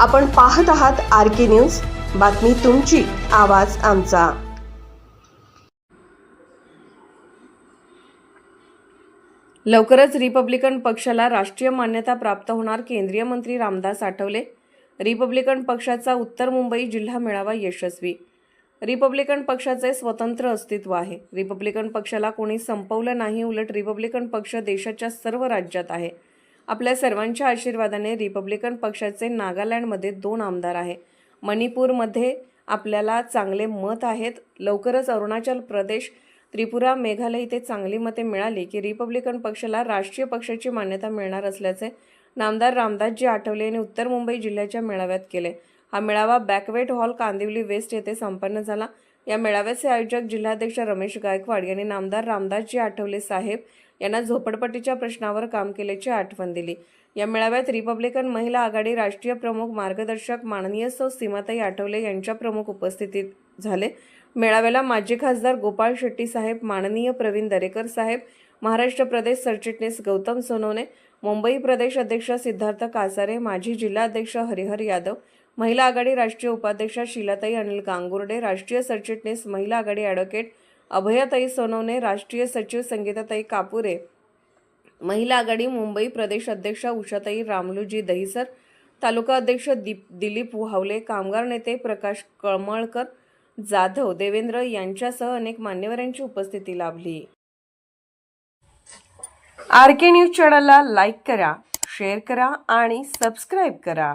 आपण पाहत आहात आर के न्यूज. बातमी तुमची आवाज आमचा. लवकरच रिपब्लिकन पक्षाला राष्ट्रीय मान्यता प्राप्त होणार केंद्रीय मंत्री रामदास आठवले. रिपब्लिकन पक्षाचा उत्तर मुंबई जिल्हा मेळावा यशस्वी. रिपब्लिकन पक्षाचे स्वतंत्र अस्तित्व आहे. रिपब्लिकन पक्षाला कोणी संपवलं नाही उलट रिपब्लिकन पक्ष देशाच्या सर्व राज्यात आहे. आपल्या सर्वांच्या आशीर्वादाने रिपब्लिकन पक्षाचे नागालँडमध्ये दोन आमदार आहे. मणिपूरमध्ये आपल्याला चांगले मत आहेत. लवकरच अरुणाचल प्रदेश त्रिपुरा मेघालय इथे चांगली मते मिळाली की रिपब्लिकन पक्षाला राष्ट्रीय पक्षाची मान्यता मिळणार असल्याचे नामदार रामदासजी आठवले यांनी उत्तर मुंबई जिल्ह्याच्या मेळाव्यात केले. हा मेळावा बॅकवेट हॉल कांदिवली वेस्ट येथे संपन्न झाला. या मेळाव्याचे आयोजक जिल्हाध्यक्ष रमेश गायकवाड यांनी नामदार रामदासजी आठवले साहेब यांना झोपडपट्टीच्या प्रश्नावर काम केल्याची आठवण दिली. या मेळाव्यात रिपब्लिकन महिला आघाडी राष्ट्रीय प्रमुख मार्गदर्शक माननीय सौ सीमाताई आठवले यांच्या प्रमुख उपस्थितीत झाले. मेळाव्याला माजी खासदार गोपाळ शेट्टी साहेब माननीय प्रवीण दरेकर साहेब महाराष्ट्र प्रदेश सरचिटणीस गौतम सोनवणे मुंबई प्रदेश अध्यक्ष सिद्धार्थ कासारे माजी जिल्हाध्यक्ष हरिहर यादव महिला आघाडी राष्ट्रीय उपाध्यक्षा शीलाताई अनिल गांगुर्डे राष्ट्रीय सरचिटणीस महिला आघाडी ॲडव्होकेट अभयाताई सोनवणे राष्ट्रीय सचिव संगीताताई कापुरे महिला आघाडी मुंबई प्रदेश अध्यक्ष उषाताई रामलूजी दहिसर तालुका अध्यक्ष दीप दिलीप हावले कामगार नेते प्रकाश कळमळकर जाधव देवेंद्र यांच्यासह अनेक मान्यवरांची उपस्थिती लाभली. आर के न्यूज चॅनलला लाईक करा शेअर करा आणि सबस्क्राईब करा.